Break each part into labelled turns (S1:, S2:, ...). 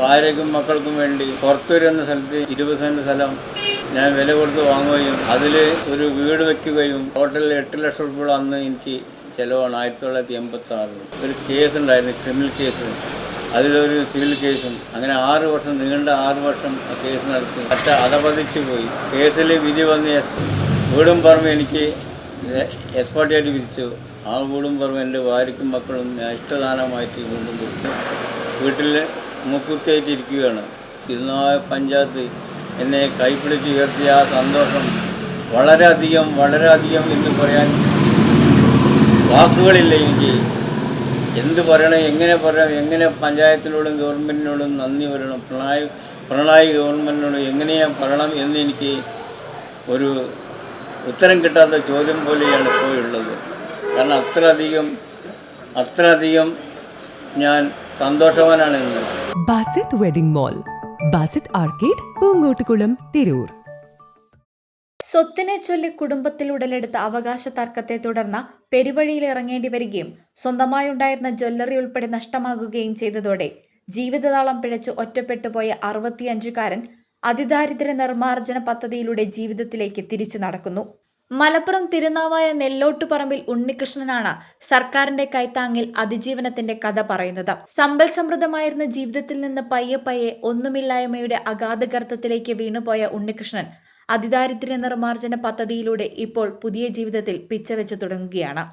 S1: ഭാര്യയ്ക്കും മക്കൾക്കും വേണ്ടി പുറത്തൂർ എന്ന സ്ഥലത്ത് ഇരുപത് സെന്റ് സ്ഥലം ഞാൻ വില കൊടുത്ത് വാങ്ങുകയും അതിൽ ഒരു വീട് വയ്ക്കുകയും ഹോട്ടലിൽ എട്ട് ലക്ഷം രൂപ അന്ന് എനിക്ക് ചിലവാണ്. ആയിരത്തി തൊള്ളായിരത്തി എൺപത്തി ആറിൽ ഒരു കേസ് ഉണ്ടായിരുന്നു ക്രിമിനൽ കേസ് അതിലൊരു സിവിൽ കേസും അങ്ങനെ ആറ് വർഷം നീണ്ട ആറ് വർഷം കേസ് നടത്തി. മറ്റ അതപതിച്ചു പോയി. കേസിൽ വിധി വന്ന് വീടും പറമ്പ് എനിക്ക് എക്സ്പേർട്ടായിട്ട് വിധിച്ചു. ആ വീടും പറമ്പ് എന്റെ ഭാര്യയ്ക്കും മക്കളും ഞാൻ ഇഷ്ടദാനമായിട്ട് കൊണ്ടുപോയി വീട്ടിൽ മുക്കുത്തിയായിട്ട് ഇരിക്കുകയാണ് തിരുനാവായ പഞ്ചായത്ത് എന്നെ കൈപ്പിടിച്ച് ഉയർത്തിയ ആ സന്തോഷം വളരെയധികം വളരെയധികം എന്ന് പറയാൻ വാക്കുകളില്ല എനിക്ക് എന്ത് പറയണം എങ്ങനെ പറയാം എങ്ങനെ പഞ്ചായത്തിനോടും ഗവൺമെന്റിനോടും നന്ദി പറയണം പിണറായി പിണറായി ഗവൺമെന്റിനോട് എങ്ങനെയാണ് പറയണം എന്ന് എനിക്ക് ഒരു ഉത്തരം കിട്ടാത്ത ചോദ്യം പോലെയാണ് ഇപ്പോൾ ഉള്ളത്. കാരണം അത്രയധികം അത്രയധികം ഞാൻ സന്തോഷവാനാണ് ഇന്ന്.
S2: Basith wedding mall Basith arcade Poonkottukulam Tirur.
S3: സ്വത്തിനെ ചൊല്ലി കുടുംബത്തിൽ ഉടലെടുത്ത അവകാശ തർക്കത്തെ തുടർന്ന് പെരുവഴിയിൽ ഇറങ്ങേണ്ടി വരികയും സ്വന്തമായുണ്ടായിരുന്ന ജ്വല്ലറി ഉൾപ്പെടെ നഷ്ടമാകുകയും ചെയ്തതോടെ ജീവിതതാളം പിഴച്ച് ഒറ്റപ്പെട്ടുപോയ അറുപത്തിയഞ്ചുകാരൻ അതിദാരിദ്ര്യ നിർമ്മാർജന പദ്ധതിയിലൂടെ ജീവിതത്തിലേക്ക് തിരിച്ചു നടക്കുന്നു. മലപ്പുറം തിരുനാവായ നെല്ലോട്ടുപറമ്പിൽ ഉണ്ണികൃഷ്ണനാണ് സർക്കാരിന്റെ കൈത്താങ്ങിൽ അതിജീവനത്തിന്റെ കഥ പറയുന്നത്. സമ്പൽ സമൃദ്ധമായിരുന്ന ജീവിതത്തിൽ നിന്ന് പയ്യെ പയ്യെ ഒന്നുമില്ലായ്മയുടെ അഗാധഗർത്തത്തിലേക്ക് വീണുപോയ ഉണ്ണികൃഷ്ണൻ അതിദാരിദ്ര്യ നിർമ്മാർജന പദ്ധതിയിലൂടെ ഇപ്പോൾ പുതിയ ജീവിതത്തിൽ പിച്ചവെച്ചു തുടങ്ങുകയാണ്.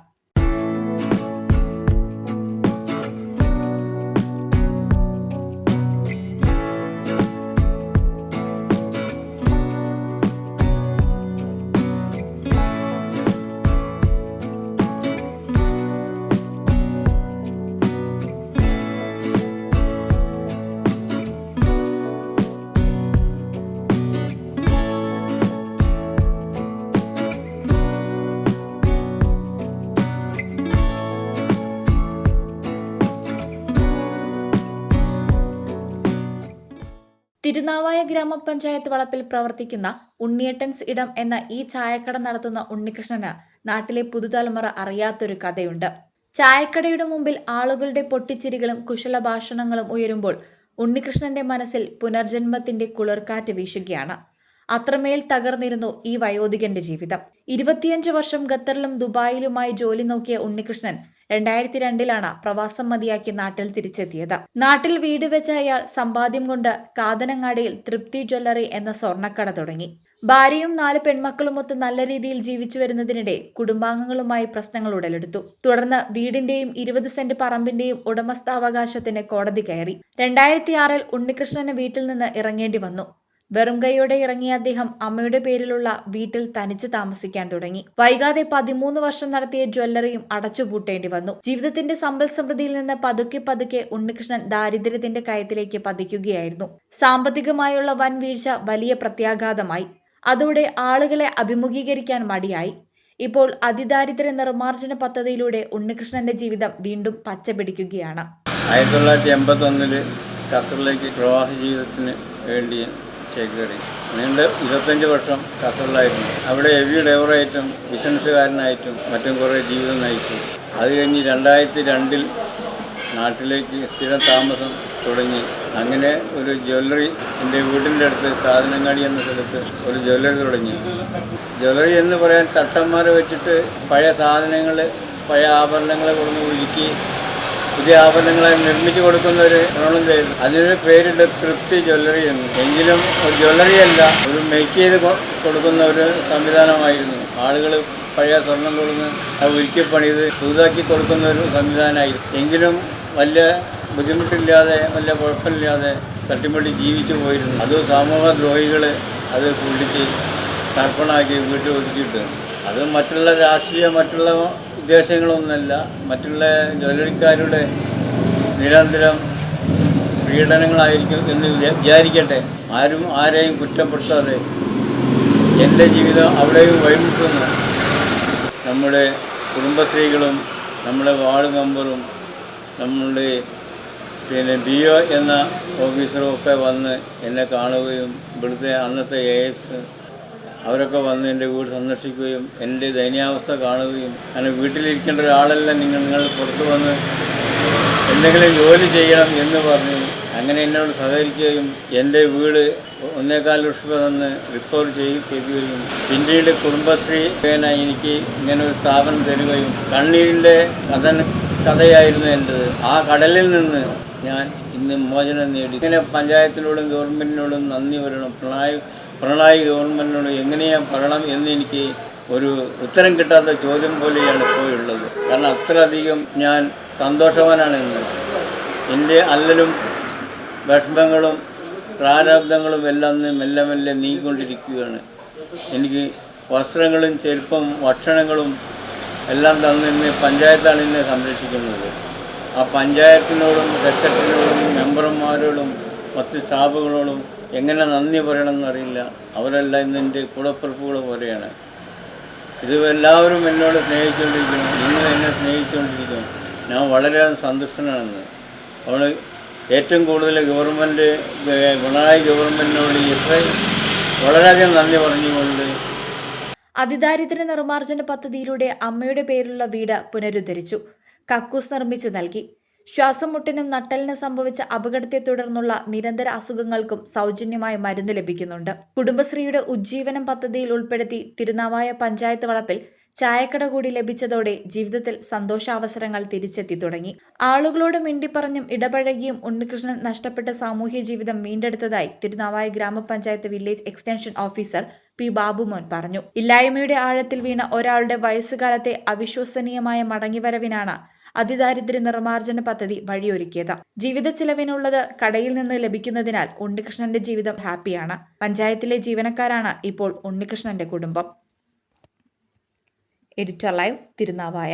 S3: തിരുനാവായ ഗ്രാമപഞ്ചായത്ത് വളപ്പിൽ പ്രവർത്തിക്കുന്ന ഉണ്ണിയേട്ടൻസ് ഇടം എന്ന ഈ ചായക്കട നടത്തുന്ന ഉണ്ണികൃഷ്ണന് നാട്ടിലെ പുതുതലമുറ അറിയാത്തൊരു കഥയുണ്ട്. ചായക്കടയുടെ മുമ്പിൽ ആളുകളുടെ പൊട്ടിച്ചിരികളും കുശല ഭാഷണങ്ങളും ഉയരുമ്പോൾ ഉണ്ണികൃഷ്ണന്റെ മനസ്സിൽ പുനർജന്മത്തിന്റെ കുളിർക്കാറ്റ് വീശുകയാണ്. അത്രമേൽ തകർന്നിരുന്നു ഈ വയോധികന്റെ ജീവിതം. ഇരുപത്തിയഞ്ച് വർഷം ഖത്തറിലും ദുബായിലുമായി ജോലി നോക്കിയ ഉണ്ണികൃഷ്ണൻ രണ്ടായിരത്തി രണ്ടിലാണ് പ്രവാസം മതിയാക്കി നാട്ടിൽ തിരിച്ചെത്തിയത്. നാട്ടിൽ വീട് വെച്ച അയാൾ സമ്പാദ്യം കൊണ്ട് കാതനങ്ങാടിയിൽ തൃപ്തി ജ്വല്ലറി എന്ന സ്വർണക്കട തുടങ്ങി. ഭാര്യയും നാല് പെൺമക്കളുമൊത്ത് നല്ല രീതിയിൽ ജീവിച്ചു വരുന്നതിനിടെ കുടുംബാംഗങ്ങളുമായി പ്രശ്നങ്ങൾ ഉടലെടുത്തു. തുടർന്ന് വീടിന്റെയും ഇരുപത് സെന്റ് പറമ്പിന്റെയും ഉടമസ്ഥാവകാശത്തിന് കോടതി കയറി. രണ്ടായിരത്തി ആറിൽ ഉണ്ണികൃഷ്ണന് വീട്ടിൽ നിന്ന് ഇറങ്ങേണ്ടി വന്നു. വെറും കൈയോടെ ഇറങ്ങിയ അദ്ദേഹം അമ്മയുടെ പേരിലുള്ള വീട്ടിൽ തനിച്ച് താമസിക്കാൻ തുടങ്ങി. വൈകാതെ പതിമൂന്ന് വർഷം നടത്തിയ ജ്വല്ലറിയും അടച്ചുപൂട്ടേണ്ടി വന്നു. ജീവിതത്തിന്റെ സമ്പൽ സമൃദ്ധിയിൽ നിന്ന് പതുക്കെ പതുക്കെ ഉണ്ണികൃഷ്ണൻ ദാരിദ്ര്യത്തിന്റെ കയത്തിലേക്ക് പതിക്കുകയായിരുന്നു. സാമ്പത്തികമായുള്ള വൻ വീഴ്ച വലിയ പ്രത്യാഘാതമായി. അതോടെ ആളുകളെ അഭിമുഖീകരിക്കാൻ മടിയായി. ഇപ്പോൾ അതിദാരിദ്ര്യ നിർമ്മാർജന പദ്ധതിയിലൂടെ ഉണ്ണികൃഷ്ണന്റെ ജീവിതം വീണ്ടും പച്ചപിടിക്കുകയാണ്.
S1: ആയിരത്തി തൊള്ളായിരത്തി എൺപത്തി ഒന്നിൽ ഖത്തറിലേക്ക് പ്രവാസ ജീവിതത്തിന് വേണ്ടി ചേക്കേറി നീണ്ട ഇരുപത്തഞ്ച് വർഷം ഖത്തറിലായിരുന്നു അവിടെ ഹെവി ഡ്രൈവറായിട്ടും ബിസിനസ്സുകാരനായിട്ടും മറ്റും കുറേ ജീവിതം നയിച്ചു. അത് കഴിഞ്ഞ് രണ്ടായിരത്തി രണ്ടിൽ നാട്ടിലേക്ക് സ്ഥിര താമസം തുടങ്ങി. അങ്ങനെ ഒരു ജ്വല്ലറി എന്റെ വീടിന്റെ അടുത്ത് കാതനങ്ങാടി എന്ന സ്ഥലത്ത് ഒരു ജ്വല്ലറി തുടങ്ങി. ജ്വല്ലറി എന്ന് പറയാൻ തട്ടന്മാരെ വെച്ചിട്ട് പഴയ സാധനങ്ങൾ പഴയ ആഭരണങ്ങളെ കൊണ്ട് ഒരുക്കി പുതിയ ആഭരണങ്ങളെ നിർമ്മിച്ചു കൊടുക്കുന്ന ഒരു പ്രവണതയായിരുന്നു അതിനൊരു പേരുണ്ട് തൃപ്തി ജ്വല്ലറി എന്ന്. എങ്കിലും ഒരു ജ്വല്ലറി അല്ല ഒരു മേക്ക് ചെയ്ത് കൊടുക്കുന്ന ഒരു സംവിധാനമായിരുന്നു. ആളുകൾ പഴയ സ്വർണം കൊടുന്ന് അത് ഒരുക്കി പണിത് പുതുതാക്കി കൊടുക്കുന്ന ഒരു സംവിധാനമായിരുന്നു. എങ്കിലും വലിയ ബുദ്ധിമുട്ടില്ലാതെ വലിയ കുഴപ്പമില്ലാതെ തട്ടിമുട്ടി ജീവിച്ചു പോയിരുന്നു. അത് സമൂഹ ദ്രോഹികൾ അത് പൊള്ളിച്ച് തർപ്പണമാക്കി വീട്ടിൽ ഒതുക്കിയിട്ട് അത് മറ്റുള്ള രാഷ്ട്രീയ മറ്റുള്ള ഉദ്ദേശങ്ങളൊന്നുമല്ല. മറ്റുള്ള ജോലിക്കാരുടെ നിരന്തരം പീഡനങ്ങളായിരിക്കും എന്ന് വിചാ- വിചാരിക്കട്ടെ. ആരും ആരെയും കുറ്റപ്പെടുത്താതെ എന്റെ ജീവിതം അവിടെയും വഴിമുട്ടുന്നു. നമ്മുടെ കുടുംബശ്രീകളും നമ്മുടെ വാർഡ് മെമ്പറും നമ്മളുടെ പിന്നെ ബി ഒ എന്ന ഓഫീസറും ഒക്കെ വന്ന് എന്നെ കാണുകയും ഇവിടുത്തെ അന്നത്തെ എ എസ് അവരൊക്കെ വന്ന് എന്റെ വീട് സന്ദർശിക്കുകയും എന്റെ ദയനീയാവസ്ഥ കാണുകയും അങ്ങനെ വീട്ടിലിരിക്കേണ്ട ഒരാളല്ല നിങ്ങൾ നിങ്ങൾ പുറത്ത് വന്ന് എന്തെങ്കിലും ജോലി ചെയ്യണം എന്ന് പറഞ്ഞു അങ്ങനെ എന്നോട് സഹകരിക്കുകയും എന്റെ വീട് ഒന്നേകാൽ ലക്ഷം തന്ന് റിപ്പയർ തരികയും പിന്നീട് കുടുംബശ്രീ പേന എനിക്ക് ഇങ്ങനെ ഒരു സ്ഥാപനം തരികയും കണ്ണീരിന്റെ കഥ കഥയായിരുന്നു എന്റെത്. ആ കടലിൽ നിന്ന് ഞാൻ ഇന്ന് മോചനം നേടി. ഇങ്ങനെ പഞ്ചായത്തിനോടും ഗവൺമെന്റിനോടും നന്ദി വരണം പിണറായി പിണറായി ഗവൺമെന്റിനോട് എങ്ങനെയാ പറയണം എന്ന് എനിക്ക് ഒരു ഉത്തരം കിട്ടാത്ത ചോദ്യം പോലെയാണ് ഇപ്പോൾ ഉള്ളത്. കാരണം അത്രയധികം ഞാൻ സന്തോഷവാനാണ് ഇന്ന്. എന്റെ അല്ലലും വിഷമങ്ങളും പ്രാരാബ്ദങ്ങളും എല്ലാം മെല്ലെ മെല്ലെ നീങ്ങിക്കൊണ്ടിരിക്കുകയാണ്. എനിക്ക് വസ്ത്രങ്ങളും ചെരുപ്പും ഭക്ഷണങ്ങളും എല്ലാം തന്നിന്ന് പഞ്ചായത്താണ് എന്നെ സംരക്ഷിക്കുന്നത്. ആ പഞ്ചായത്തിനോടും സെക്രട്ടറിയോടും മെമ്പർമാരോടും മറ്റ് സ്റ്റാഫുകളോടും എങ്ങനെ നന്ദി പറയണമെന്നറിയില്ല അവരെല്ലാം ഇന്ന് എന്റെ കൂടപ്പിറപ്പുകൾ പോലെയാണ്. ഇത് എല്ലാവരും എന്നോട് സ്നേഹിച്ചുകൊണ്ടിരിക്കുന്നു. നിങ്ങൾ എന്നെ സ്നേഹിച്ചുകൊണ്ടിരിക്കുന്നു. ഞാൻ വളരെയധികം സന്തുഷ്ടനാണെന്ന്. അവൾ ഏറ്റവും കൂടുതൽ ഗവൺമെന്റ് പിണറായി ഗവൺമെന്റിനോട് ഇത്രയും വളരെയധികം നന്ദി പറഞ്ഞുകൊണ്ട്
S3: അതിദാരിദ്ര്യ നിർമ്മാർജന പദ്ധതിയിലൂടെ അമ്മയുടെ പേരിലുള്ള വീട് പുനരുദ്ധരിച്ചു. കക്കൂസ് നിർമ്മിച്ച് നൽകി. ശ്വാസം മുട്ടിനും നട്ടലിന് സംഭവിച്ച അപകടത്തെ തുടർന്നുള്ള നിരന്തര അസുഖങ്ങൾക്കും സൗജന്യമായി മരുന്ന് ലഭിക്കുന്നുണ്ട്. കുടുംബശ്രീയുടെ ഉജ്ജീവനം പദ്ധതിയിൽ ഉൾപ്പെടുത്തി തിരുനാവായ പഞ്ചായത്ത് വളപ്പിൽ ചായക്കട കൂടി ലഭിച്ചതോടെ ജീവിതത്തിൽ സന്തോഷാവസരങ്ങൾ തിരിച്ചെത്തി തുടങ്ങി. ആളുകളോട് മിണ്ടിപ്പറഞ്ഞും ഇടപഴകിയും ഉണ്ണികൃഷ്ണൻ നഷ്ടപ്പെട്ട സാമൂഹ്യ ജീവിതം വീണ്ടെടുത്തതായി Thirunavaya grama panchayat village extension officer P Babumon പറഞ്ഞു. ഇല്ലായ്മയുടെ ആഴത്തിൽ വീണ ഒരാളുടെ വയസ്സുകാലത്തെ അവിശ്വസനീയമായ മടങ്ങിവരവിനാണ് അതിദാരിദ്ര്യ നിർമ്മാർജന പദ്ധതി വഴിയൊരുക്കിയത്. ജീവിത ചിലവിനുള്ളത് കടയിൽ നിന്ന് ലഭിക്കുന്നതിനാൽ ഉണ്ണികൃഷ്ണന്റെ ജീവിതം ഹാപ്പിയാണ്. പഞ്ചായത്തിലെ ജീവനക്കാരാണ് ഇപ്പോൾ ഉണ്ണികൃഷ്ണന്റെ കുടുംബം. Editor live Thirunavaya